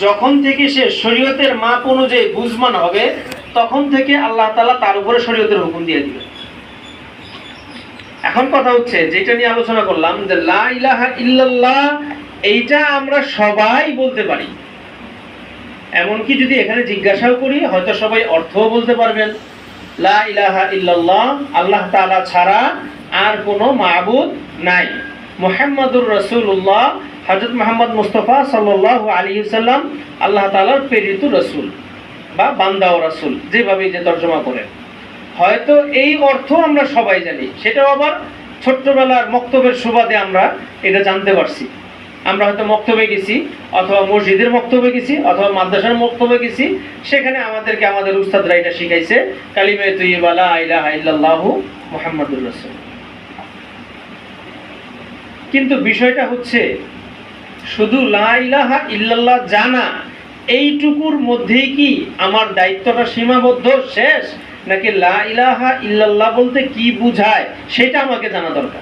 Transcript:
যখন থেকে সে শরীয়তের মাপ অনুযায়ী বুঝমান হবে, তখন থেকে আল্লাহ তাআলা তার উপরে শরীয়তের হুকুম দিয়ে দিবে এখন কথা হচ্ছে, যেটা নিয়ে আলোচনা করলাম, যে লা ইল্লাল্লাহ, এইটা আমরা সবাই বলতে পারি। এমনকি যদি এখানে জিজ্ঞাসাও করি, হয়তো সবাই অর্থও বলতে পারবেন। ইলাহা ইল্লাল্লাহ, আল্লাহ তাআলা ছাড়া আর কোনো মাবুদ নাই। মোহাম্মদুর রাসূলুল্লাহ হযরত মোহাম্মদ মুস্তাফা সাল্লাল্লাহু আলী সাল্লাম আল্লাহ তাআলার প্রেরিত রসুল বা বান্দা ও রাসূল যেভাবে যে তর্জমা করেন। হয়তো এই অর্থ আমরা সবাই জানি, সেটাও আবার ছোট্টবেলার মক্তবের সুবাদে আমরা এটা জানতে পারছি। আমরা হয়তো মক্তবে গেছি, অথবা মসজিদের মক্তবে গেছি, অথবা মাদ্রাসার মক্তবে গেছি, সেখানে আমাদেরকে আমাদের উস্তাদরা এটা শিখাইছে, কালিমে তুইবালা ইলাহা ইল্লাল্লাহু মুহাম্মাদুর রাসূল। কিন্তু বিষয়টা হচ্ছে শুধু লা ইলাহা ইল্লাল্লাহ জানা, এইটুকুর মধ্যেই কি আমার দায়িত্বটা সীমাবদ্ধ শেষ? নাকি লা ইলাহা ইল্লাল্লাহ বলতে কি বুঝায়? সেটা আমাকে জানা দরকার।